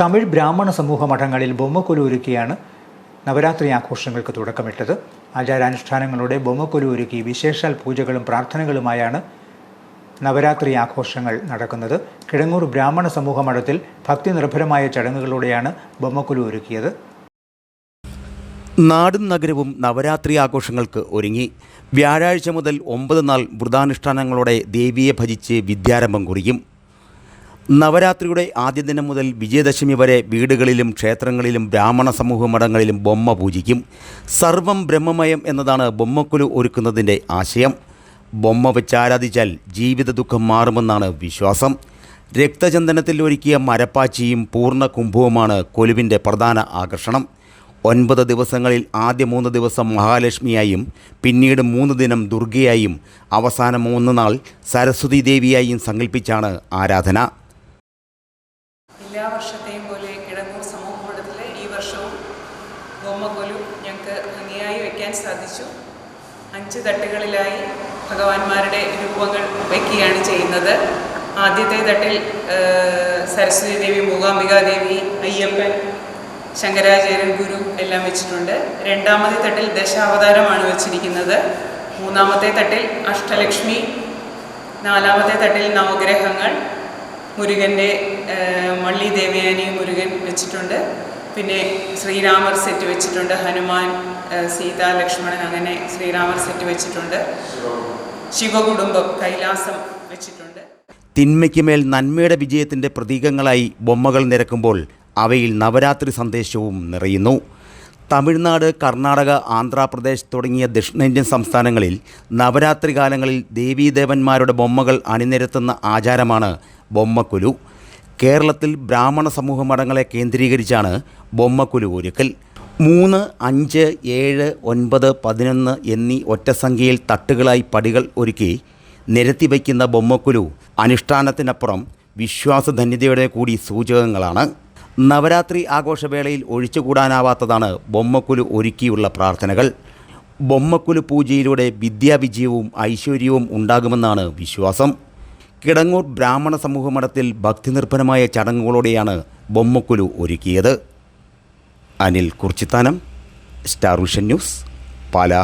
തമിഴ് ബ്രാഹ്മണ സമൂഹ മഠങ്ങളിൽ ബൊമ്മക്കൊലു ഒരുക്കിയാണ് നവരാത്രി ആഘോഷങ്ങൾക്ക് തുടക്കമിട്ടത്. ആചാരാനുഷ്ഠാനങ്ങളുടെ ബൊമ്മക്കൊലു ഒരുക്കി വിശേഷാൽ പൂജകളും പ്രാർത്ഥനകളുമായാണ് നവരാത്രി ആഘോഷങ്ങൾ നടക്കുന്നത്. കിഴങ്ങൂർ ബ്രാഹ്മണ സമൂഹ മഠത്തിൽ ഭക്തി നിർഭരമായ ചടങ്ങുകളോടെയാണ് ബൊമ്മക്കൊലു ഒരുക്കിയത് നാടും നഗരവും നവരാത്രി ആഘോഷങ്ങൾക്ക് ഒരുങ്ങി. വ്യാഴാഴ്ച മുതൽ ഒമ്പത് നാൾ വ്രതാനുഷ്ഠാനങ്ങളോടെ ദേവിയെ ഭജിച്ച് വിദ്യാരംഭം കുറിക്കും നവരാത്രിയുടെ ആദ്യ ദിനം മുതൽ വിജയദശമി വരെ വീടുകളിലും ക്ഷേത്രങ്ങളിലും ബ്രാഹ്മണ സമൂഹ മഠങ്ങളിലും ബൊമ്മ പൂജിക്കും. സർവം ബ്രഹ്മമയം എന്നതാണ് ബൊമ്മക്കുലു ഒരുക്കുന്നതിന്റെ ആശയം. ബൊമ്മ വെച്ചാരാധിച്ചാൽ ജീവിത ദുഃഖം മാറുമെന്നാണ് വിശ്വാസം. രക്തചന്ദനത്തിൽ ഒരുക്കിയ മരപ്പാച്ചിയും പൂർണ കുംഭവുമാണ് കൊലുവിന്റെ പ്രധാന ആകർഷണം. ഒൻപത് ദിവസങ്ങളിൽ ആദ്യ മൂന്ന് ദിവസം മഹാലക്ഷ്മിയായും പിന്നീട് മൂന്ന് ദിനം ദുർഗയായും അവസാനം മൂന്ന് നാൾ സരസ്വതി ദേവിയായും സങ്കല്പിച്ചാണ് ആരാധന. എല്ലാ വർഷത്തെയും പോലെ കിടങ്ങൂർ സമൂഹ മഠത്തിലെ ഈ വർഷവും ബൊമ്മക്കൊലു ഞങ്ങൾക്ക് ഭംഗിയായി വയ്ക്കാൻ സാധിച്ചു. അഞ്ച് തട്ടുകളിലായി ഭഗവാന്മാരുടെ രൂപങ്ങൾ വയ്ക്കുകയാണ് ചെയ്യുന്നത്. ആദ്യത്തെ തട്ടിൽ സരസ്വതി ദേവി മൂകാംബികാദേവി അയ്യപ്പൻ ശങ്കരാചാര്യൻ ഗുരു എല്ലാം വെച്ചിട്ടുണ്ട്. രണ്ടാമത്തെ തട്ടിൽ ദശാവതാരമാണ് വെച്ചിരിക്കുന്നത്. മൂന്നാമത്തെ തട്ടിൽ അഷ്ടലക്ഷ്മി നാലാമത്തെ തട്ടിൽ നവഗ്രഹങ്ങൾ മുരുകന്റെ മള്ളി ദേവയാനിയും മുരുകൻ വെച്ചിട്ടുണ്ട്. പിന്നെ ശ്രീരാമർ സെറ്റ് വെച്ചിട്ടുണ്ട്. ഹനുമാൻ സീതാ ലക്ഷ്മണൻ അങ്ങനെ ശ്രീരാമർ സെറ്റ് വെച്ചിട്ടുണ്ട്. ശിവകുടുംബം കൈലാസം വെച്ചിട്ടുണ്ട്. തിന്മയ്ക്ക് മേൽ നന്മയുടെ വിജയത്തിന്റെ പ്രതീകങ്ങളായി ബൊമ്മകൾ നിരക്കുമ്പോൾ അവയിൽ നവരാത്രി സന്ദേശവും നിറയുന്നു. തമിഴ്നാട് കർണാടക ആന്ധ്രാപ്രദേശ് തുടങ്ങിയ ദക്ഷിണേന്ത്യൻ സംസ്ഥാനങ്ങളിൽ നവരാത്രി കാലങ്ങളിൽ ദേവീദേവന്മാരുടെ ബൊമ്മകൾ അണിനിരത്തുന്ന ആചാരമാണ് ബൊമ്മക്കുലു കേരളത്തിൽ ബ്രാഹ്മണ സമൂഹ മഠങ്ങളെ കേന്ദ്രീകരിച്ചാണ് ബൊമ്മക്കുലു ഒരുക്കൽ. മൂന്ന് അഞ്ച് ഏഴ് ഒൻപത് പതിനൊന്ന് എന്നീ ഒറ്റസംഖ്യയിൽ തട്ടുകളായി പടികൾ ഒരുക്കി നിരത്തി വയ്ക്കുന്ന ബൊമ്മക്കുലു അനുഷ്ഠാനത്തിനപ്പുറം വിശ്വാസധന്യതയുടെ കൂടി സൂചകങ്ങളാണ്. നവരാത്രി ആഘോഷവേളയിൽ ഒഴിച്ചുകൂടാനാവാത്തതാണ് ബൊമ്മക്കുലു ഒരുക്കിയുള്ള പ്രാർത്ഥനകൾ. ബൊമ്മക്കുലു പൂജയിലൂടെ വിദ്യാവിജയവും ഐശ്വര്യവും ഉണ്ടാകുമെന്നാണ് വിശ്വാസം. കിടങ്ങൂർ ബ്രാഹ്മണ സമൂഹ മഠത്തിൽ ഭക്തിനിർഭരമായ ചടങ്ങുകളോടെയാണ് ബൊമ്മക്കുലു ഒരുക്കിയത്. Anil Kurichithanam Star Vision News Pala.